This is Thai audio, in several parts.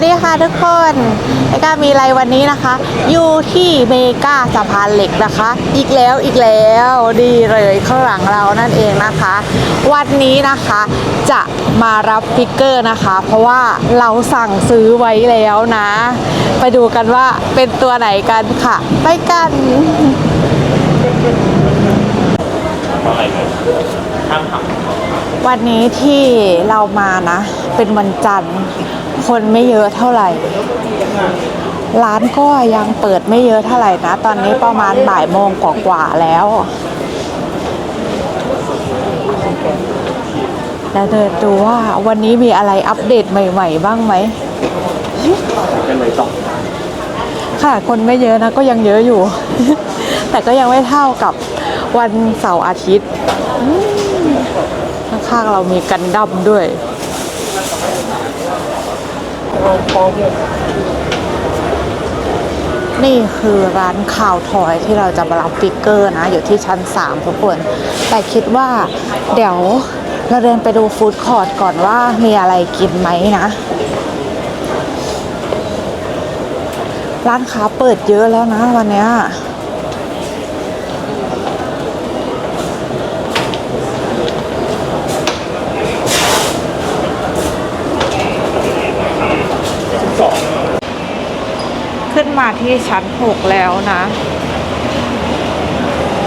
สดีค่ะทุกคนเมกามีอะไรวันนี้นะคะ อยู่ที่เมกาสะพานเหล็กนะคะ อีกแล้วอีกแล้วดีเลยข้างหลังเรานั่นเองนะคะ วันนี้นะคะจะมารับฟิกเกอร์นะคะ เพราะว่าเราสั่งซื้อไว้แล้วนะ ไปดูกันว่าเป็นตัวไหนกันค่ะ ไปกัน วันนี้ที่เรามานะ เป็นวันจันทร์ คนไม่เยอะเท่าไหร่ ร้านก็ยังเปิดไม่เยอะเท่าไหร่นะ ตอนนี้ประมาณบ่ายโมงกว่าๆแล้ว แล้วเดินดูว่าวันนี้มีอะไรอัปเดตใหม่ ๆ บ้างไหมกันเลยต่อค่ะคนไม่เยอะนะก็ยังเยอะอยู่ แต่ก็ยังไม่เท่ากับวันเสาร์อาทิตย์อืม ข้างๆเรามีกันดั้มด้วยนี่คือร้านข่าวทอยที่เราจะมารับฟิกเกอร์นะ อยู่ที่ชั้น 3 ทุกคน แต่คิดว่าเดี๋ยวเราเดินไปดูฟู้ดคอร์ทก่อนว่ามีอะไรกินไหมนะ ร้านค้าเปิดเยอะแล้วนะวันนี้ ขึ้นมาที่ชั้น 6 แล้วนะ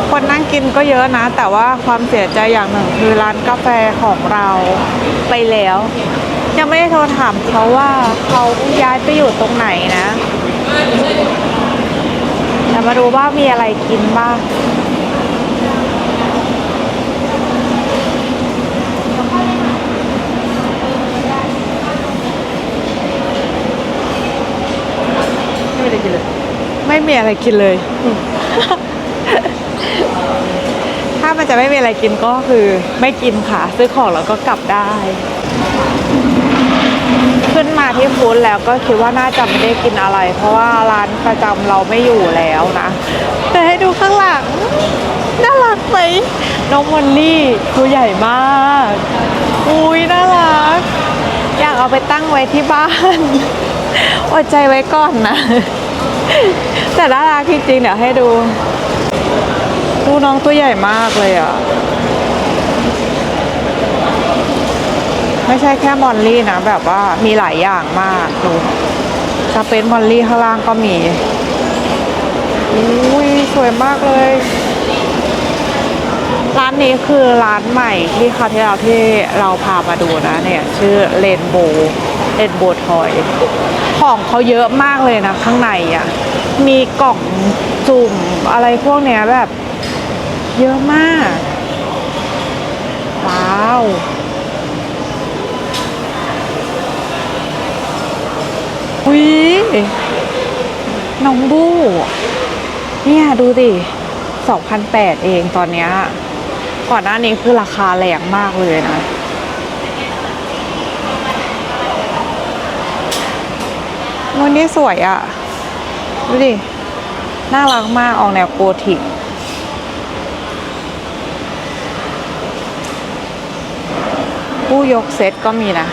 คนนั่งกินก็เยอะนะ แต่ว่าความเสียใจอย่างหนึ่งคือร้านกาแฟของเราไปแล้ว ยังไม่ได้โทรถามเขาว่าเขาย้ายไปอยู่ตรงไหนนะแต่มาดูว่ามีอะไรกินบ้าง ไม่ได้กินเลย ไม่มีอะไรกินเลย ถ้ามันจะไม่มีอะไรกินก็คือไม่กินค่ะ ซื้อของแล้วก็กลับได้ ขึ้นมาที่ฟู้ดแล้วก็คิดว่าน่าจะไม่ได้กินอะไร เพราะว่าร้านประจำเราไม่อยู่แล้วนะ แต่ให้ดูข้างหลัง น่ารักไหมน้องมอลลี่ตัวใหญ่มาก อุ้ยน่ารัก อยากเอาไปตั้งไว้ที่บ้าน อดใจไว้ก่อนนะ แต่น่ารักจริงๆเดี๋ยวให้ดู ดูน้องตัวใหญ่มากเลยอะ ไม่ใช่แค่มอลลี่นะ แบบว่ามีหลายอย่างมากดูสเปนมอลลี่ข้างล่างก็มีอุ้ยสวยมากเลย ร้านนี้คือร้านใหม่ที่คราวที่เราที่เราพามาดูนะเนี่ย ชื่อเลนโบ เลนโบทอย ของเขาเยอะมากเลยนะ ข้างในอะ่ะ มีกล่องจุ่มอะไรพวกเนี้ยแบบ เยอะมาก ว้าว อุ้ยน้องบู้เนี่ยดูดิ2,008เองตอนเนี้ยก่อนหน้านี้คือราคาแรงมากเลยนะ วันนี้สวยอะ่ะ ดูดิ น่ารักมาก ออกแนวโกธิกผู้ยกเซตก็มีนะ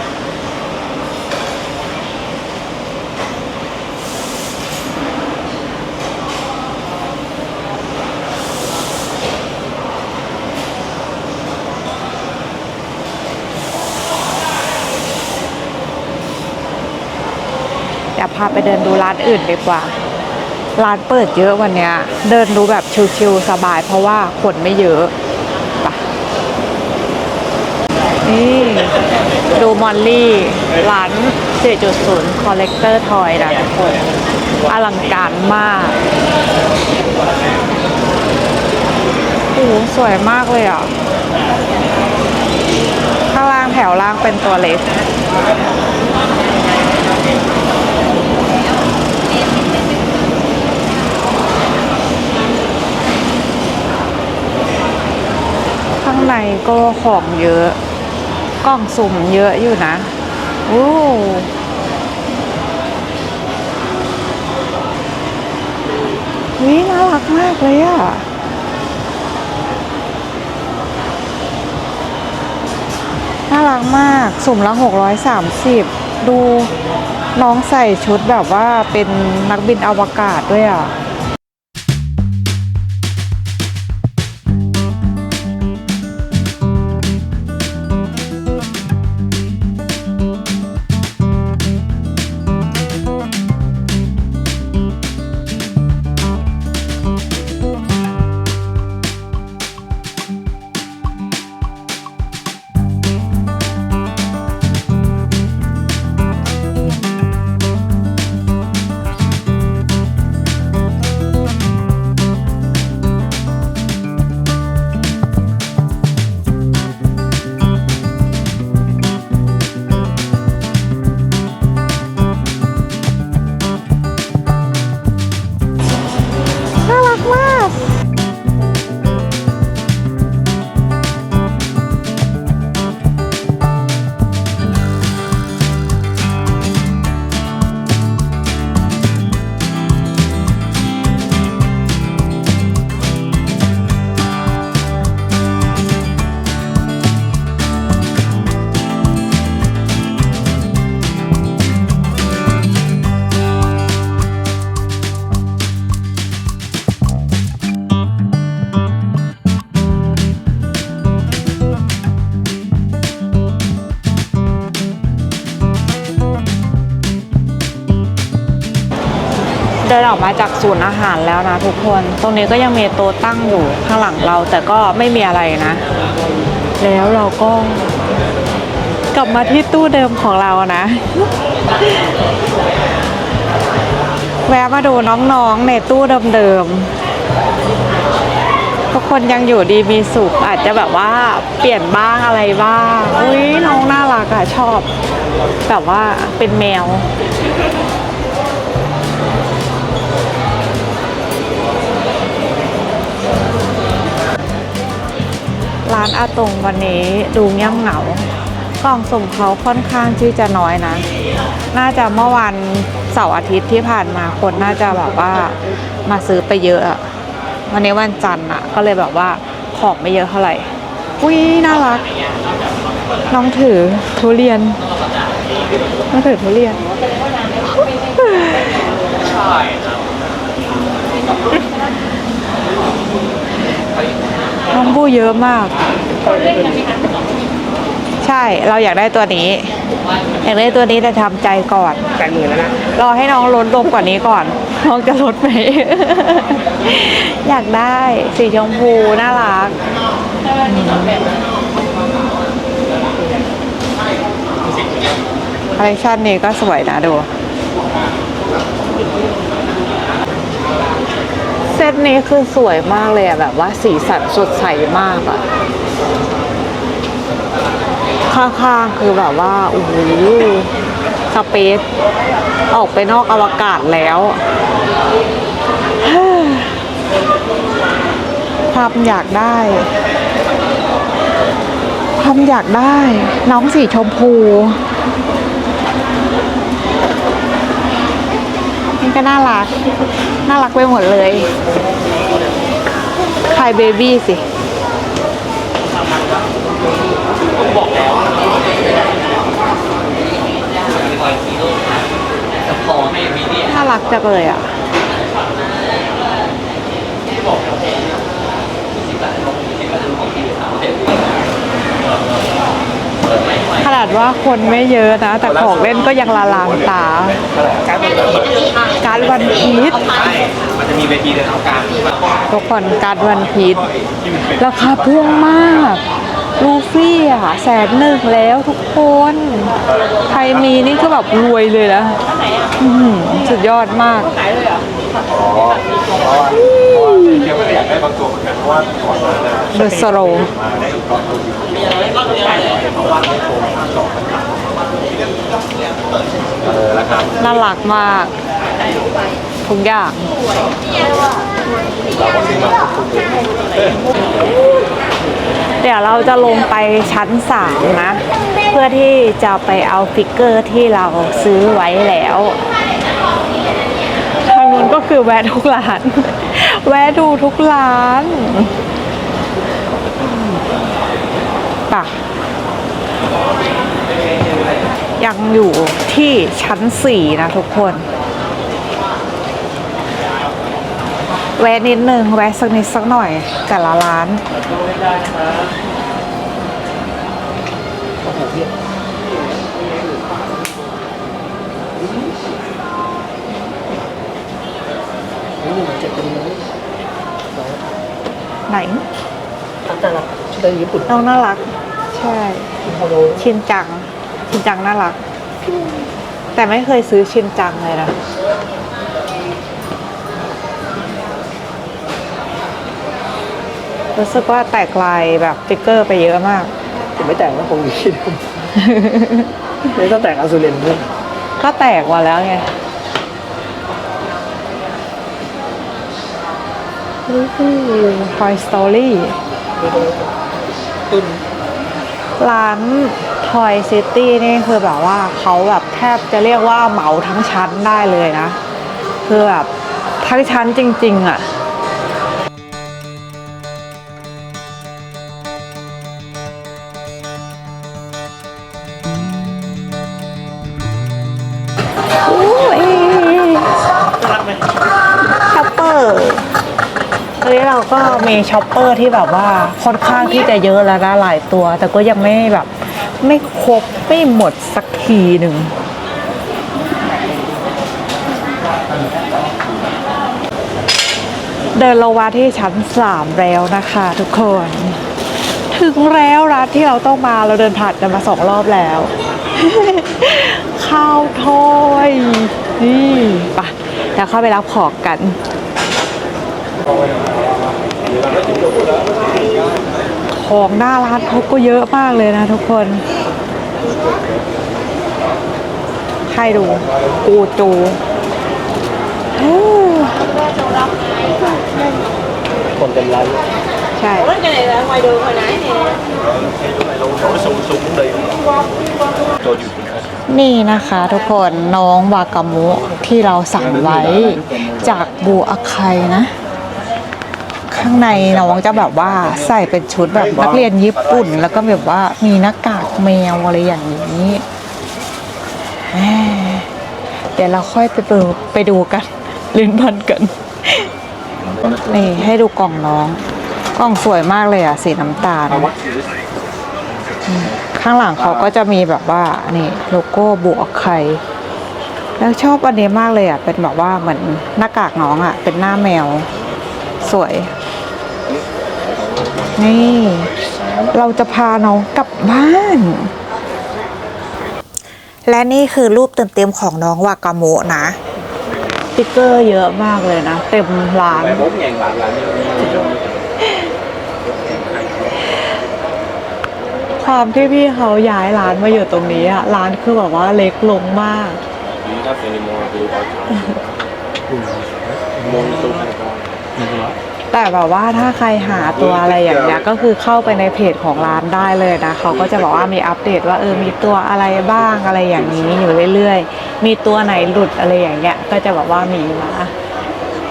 าไปเดินดูร้านอื่นดีกว่า ร้านเปิดเยอะวันเนี้ย เดินดูแบบชิลๆสบาย เพราะว่าคนไม่เยอะไปนี่ดูมอลลี่ร้าน 4.0 Collector Toy นะทุกคน อลังการมากโอ้โหสวยมากเลยอะ ข้างล่างแถวล่างเป็นตัวเล็ก ข้างใน ก็ของเยอะ กล่องสุ่มเยอะอยู่นะโอ้วิน่ารักมากเลยอะน่ารักมาก สุ่มละ 630 ดูน้องใส่ชุดแบบว่าเป็นนักบินอวกาศด้วยอะ ออกมาจากศูนย์อาหารแล้วนะทุกคน ตรงนี้ก็ยังมีโต๊ะตั้งอยู่ข้างหลังเราแต่ก็ไม่มีอะไรนะ แล้วเราก็กลับมาที่ตู้เดิมของเรานะ แวะมาดูน้องๆในตู้เดิมๆทุกคนยังอยู่ดีมีสุขอาจจะแบบว่าเปลี่ยนบ้างอะไรบ้าง อุ้ยน้องน่ารักอะชอบ แบบว่าเป็นแมว ร้านอาตงวันนี้ดูเงียบเหงากล่องสุ่มเขาค่อนข้างที่จะน้อยนะ น่าจะเมื่อวันเสาร์อาทิตย์ที่ผ่านมาคนน่าจะแบบว่ามาซื้อไปเยอะอะวันนี้วันจันทร์อะก็เลยแบบว่าของไม่เยอะเท่าไหร่อุ้ยน่ารัก น้องถือทุเรียนน้องถือทุเรียน น้องบูเยอะมาก ใช่เราอยากได้ตัวนี้ อยากได้ตัวนี้แต่ทำใจก่อน แปดหมื่นแล้วนะ รอให้น้องลดลงกว่านี้ก่อน น้องจะลดไหม อยากได้สีชมพูน่ารัก คอลเลคชันนี้ก็สวยนะดู เซตนี้คือสวยมากเลยอะแบบว่าสีสันสดใสมากอะข้างๆคือแบบว่าโอ้โหสเปซออกไปนอกอวกาศแล้ว ความอยากได้ ความอยากได้ น้องสีชมพูนี่ก็น่ารัก น่ารักไปหมดเลยใครเบบี้สิน่ารักจังเลยอะขนาดว่าคนไม่เยอะนะ แต่ของเล่นก็ยังละลานตา ดวันพีชมันจะมีเวทีเดินเอากลางทุกคนการดวันพีชราคาพุ่งมากลูฟี่อะแสนหนึ่งแล้วทุกคน ใครมีนี่ก็แบบรวยเลยนะอื้อหือสุดยอดมากเดี๋ยวไม่ได้อยากได้บางตัวเหมือนกันเพราะว่าก่อนหน้านั้นเดอะสโลมาได้ก่อนตัวเออราคาน่ารักมาก ทุกอย่างเราก็ซื้อมาควบคุมเดี๋ยวเราจะลงไปชั้นสามนะ เพื่อที่จะไปเอาฟิกเกอร์ที่เราซื้อไว้แล้วทางนู้นก็คือแวะทุกร้าน แวะดูทุกร้านปะยังอยู่ที่ชั้น4นะทุกคน แวะนิดนึงแวะสักนิดสักหน่อย แต่ละร้านนี่เหมือนจะเป็นน้องไหนทักแต่ละชุดในญี่ปุ่นน้องน่ารัก ใช่ที่ฮาโลชินจัง ชินจังน่ารัก แต่ไม่เคยซื้อชินจังเลยนะ รู้สึกว่าแตกลายแบบฟิกเกอร์ไปเยอะมาก ผมไม่แต่งว่าคงอยู่ที่เดิมไม่ต้องแต่งอาซูเรนด้วยก็แตกมาแล้วไง Toy Story ตุ้นร้าน Toy City นี่คือแบบว่าเขาแบบแทบจะเรียกว่าเหมาทั้งชั้นได้เลยนะ คือแบบทั้งชั้นจริง ๆอะโก็มีช็อปเปอร์ที่แบบว่าค่อนข้างที่จะเยอะแล้วนะหลายตัว แต่ก็ยังไม่แบบ ไม่ครบไม่หมดสักทีหนึ่งเดินลงมาที่ชั้นสามแล้วนะคะทุกคน ถึงแล้วร้านที่เราต้องมาเราเดินผ่านกันมาสองรอบแล้ว ข้าวทอยนี่ปะเดี๋ยวเข้าไปรับของกัน ของหน้าร้านเขาก็เยอะมากเลยนะทุกคน ให้ดูปูจูโอ้คนเต็มร้านใช่ cái này là ngoài đường hồi nãy nè นี่นะคะทุกคนน้องวากามุที่เราสั่งไว้จากบูอาไคนะ ข้างในน้องจะแบบว่าใส่เป็นชุดแบบนักเรียนญี่ปุ่น แล้วก็แบบว่ามีหน้ากากแมวอะไรอย่างนี้ เดี๋ยวเราค่อยไปดูไปดูกันลิ้นพันกันนี่ให้ดูกล่องน้อง กล่องสวยมากเลยอะ สีน้ำตาล ข้างหลังเขาก็จะมีแบบว่า นี่ โลโก้บวกไข่แล้วชอบอันนี้มากเลยอะ เป็นแบบว่าเหมือนหน้ากากน้องอะ เป็นหน้าแมว สวย นี่ เราจะพาน้องกลับบ้าน และนี่คือรูปเต็มๆของน้องวากาโมะนะสติกเกอร์เยอะมากเลยนะ เต็มร้าน bốn ngàn bạc là như ความที่พี่เขาย้ายร้านมาอยู่ตรงนี้อะร้านคือแบบว่าเล็กลงมาก Not anymore we are Monitor แต่แบบว่าถ้าใครหาตัวอะไรอย่างเงี้ยก็คือเข้าไปในเพจของร้านได้เลยนะเขาก็จะบอกว่ามีอัปเดตว่าเออมีตัวอะไรบ้างอะไรอย่างนี้อยู่เรื่อยๆ มีตัวไหนหลุดอะไรอย่างเงี้ยก็จะแบบว่ามีมา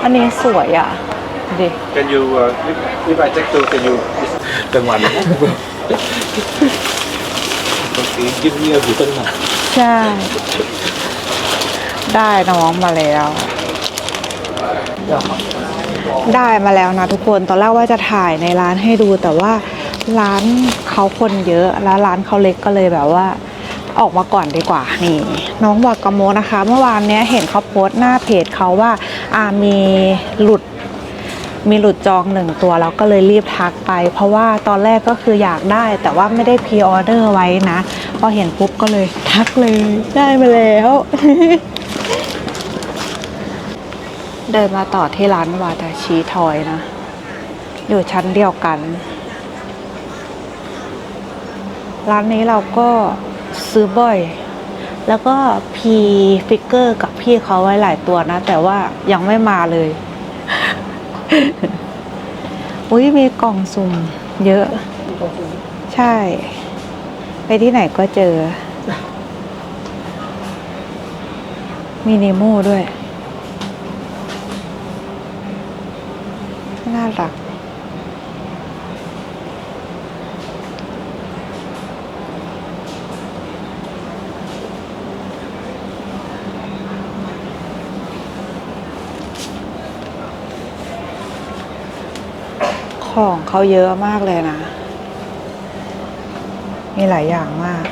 อันนี้สวยอะดิ Can you uh, if, if I check to can you จังหวะนี้กินเงียบอยู่ตั้งนานใช่ ได้น้องมาแล้ว ได้มาแล้วนะทุกคนตอนแรกว่าจะถ่ายในร้านให้ดูแต่ว่าร้านเขาคนเยอะแล้วร้านเขาเล็กก็เลยแบบว่า ออกมาก่อนดีกว่านี่ น้องวากาโมนะคะ เมื่อวานเนี้ยเห็นเขาโพสต์หน้าเพจเขาว่าอามีหลุดมีหลุดจองหนึ่งตัวแล้วก็เลยรีบทักไป เพราะว่าตอนแรกก็คืออยากได้ แต่ว่าไม่ได้พรีออเดอร์ไว้นะพอเห็นปุ๊บก็เลยทักเลยได้มาแล้ว เดินมาต่อที่ร้านวาตาชิทอยนะ อยู่ชั้นเดียวกัน ร้านนี้เราก็ซื้อบ่อย แล้วก็พีฟิกเกอร์กับพี่เขาไว้หลายตัวนะ แต่ว่ายังไม่มาเลย อุ้ยมีกล่องสุ่มเยอะ ใช่ ไปที่ไหนก็เจอ มีเนโม่ด้วย รัก ของเขาเยอะมากเลยนะ มีหลายอย่างมาก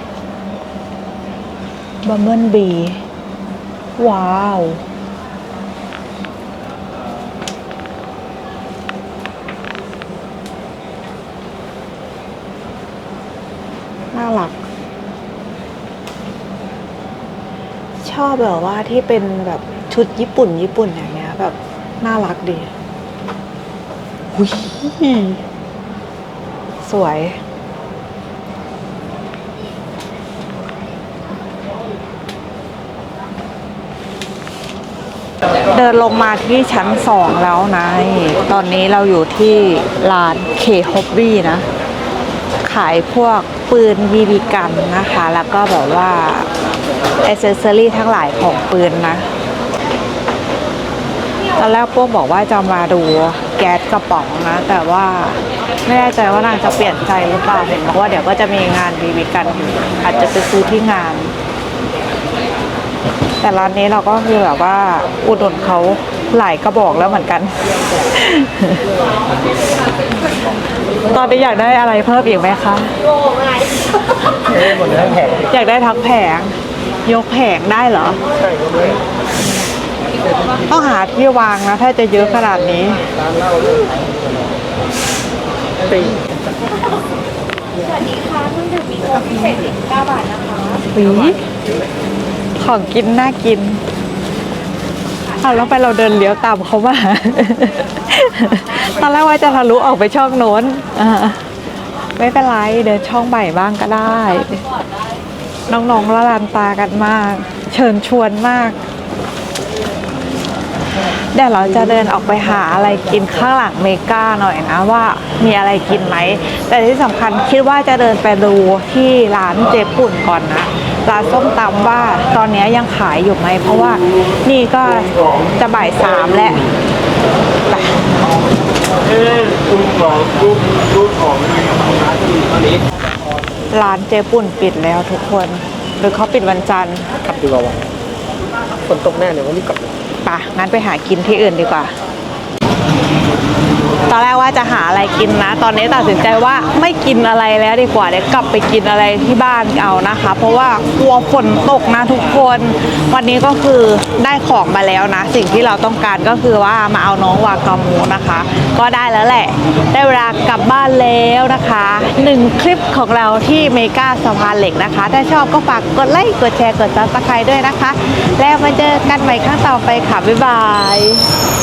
บัมเบิลบี ว้าว อบแบบว่าที่เป็นแบบชุดญี่ปุ่น ญี่ปุ่นอย่างเงี้ย แบบน่ารักดีหุยสวย เดินลงมาที่ชั้นสองแล้วนะนี่ตอนนี้เราอยู่ที่ร้านเคฮอบบี้นะ ขายพวกปืนบีบีกันนะคะ แล้วก็แบบว่า อ c เซสซอรี่ทั้งหลายของปืนนะ ตอนแรกพวกบอกว่าจะมาดูแก๊สกระป๋องนะ แต่ว่าไม่แน่ใจว่านางจะเปลี่ยนใจหรือเปล่าเห็นบอกว่าเดี๋ยวก็จะมีงานบีบีกันอยู่อาจจะไปซื้อที่งาน แต่ร้านนี้เราก็คือแบบว่าอุดหนุนเขาหลายกระบอกแล้วเหมือนกัน ตอนนี้อยากได้อะไรเพิ่มอีกไหมคะ หมดเลยทั้งแผงอยากได้ทั้งแผง ยกแผงได้เหรอ ใช่ก็เลยต้องหาที่วางนะ ถ้าจะเยอะขนาดนี้ ร้านเหล้าเลยตีปีของกินน่ากินเอาแล้วไปเราเดินเลี้ยวตามเขามา ตอนแรกว่าจะทะลุออกไปช่องโน้นอ่าไม่เป็นไร เดินช่องใหม่บ้างก็ได้น้ น้องๆละลานตากันมาก เชิญชวนมากเดี๋ยวเราจะเดินออกไปหาอะไรกินข้างหลังเมกาหน่อยนะว่ามีอะไรกินไหม แต่ที่สำคัญคิดว่าจะเดินไปดูที่ร้านเจ๊ปุ่นก่อนนะร้านส้มตำว่าตอนนี้ยังขายอยู่ไหม เพราะว่านี่ก็จะบ่ายสามแล้วไปเอ๊ะรูปของรูปรูปของร้านที่ตอนนี้ ร้านเจ๊ปุ่นปิดแล้วทุกคน หรือเขาปิดวันจันทร์กลับดีกว่าวะฝนตกแน่เลยวันนี้กลับปะงั้นไปหากินที่อื่นดีกว่า ตอนแรกว่าจะหาอะไรกินนะ ตอนนี้ตัดสินใจว่าไม่กินอะไรแล้วดีกว่าเดี๋ยวกลับไปกินอะไรที่บ้านเอานะคะ เพราะว่ากลัวฝนตกนะทุกคน วันนี้ก็คือได้ของมาแล้วนะ สิ่งที่เราต้องการก็คือว่ามาเอาน้องวากามูนะคะ ก็ได้แล้วแหละ ได้เวลากลับบ้านแล้วนะคะหนึ่งคลิปของเราที่เมกาสะพานเหล็กนะคะ ถ้าชอบก็ฝากกดไลค์กดแชร์กดซับสไครต์ด้วยนะคะ แล้วมาเจอกันใหม่ครั้งต่อไปค่ะบ๊ายบาย